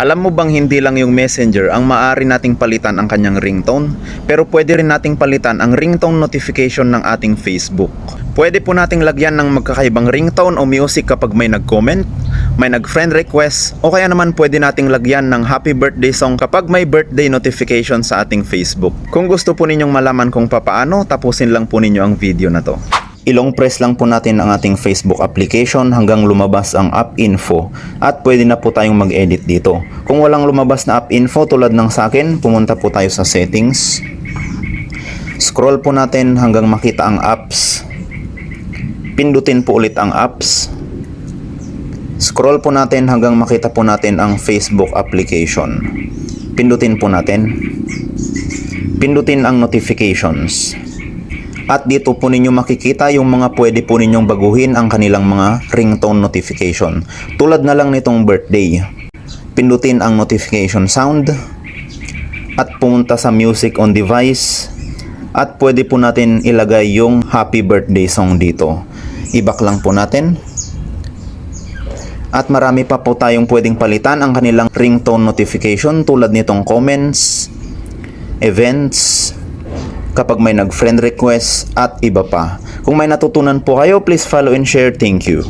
Alam mo bang hindi lang yung messenger ang maaari nating palitan ang kanyang ringtone? Pero pwede rin nating palitan ang ringtone notification ng ating Facebook. Pwede po nating lagyan ng magkakaibang ringtone o music kapag may nag-comment, may nag-friend request, o kaya naman pwede nating lagyan ng happy birthday song kapag may birthday notification sa ating Facebook. Kung gusto po ninyong malaman kung papaano, tapusin lang po ninyo ang video na to. Ilong press lang po natin ang ating Facebook application hanggang lumabas ang app info at pwede na po tayong mag-edit dito. Kung walang lumabas na app info tulad ng sa akin, pumunta po tayo sa settings. Scroll po natin hanggang makita ang apps. Pindutin po ulit ang apps. Scroll po natin hanggang makita po natin ang Facebook application. Pindutin po natin. Pindutin ang notifications. At dito po ninyo makikita yung mga pwede po ninyong baguhin ang kanilang mga ringtone notification. Tulad na lang nitong birthday. Pindutin ang notification sound at pumunta sa music on device at pwede po natin ilagay yung happy birthday song dito. Ibak lang po natin. At marami pa po tayong pwedeng palitan ang kanilang ringtone notification tulad nitong comments, events, kapag may nag-friend request at iba pa. Kung may natutunan po kayo, please follow and share. Thank you.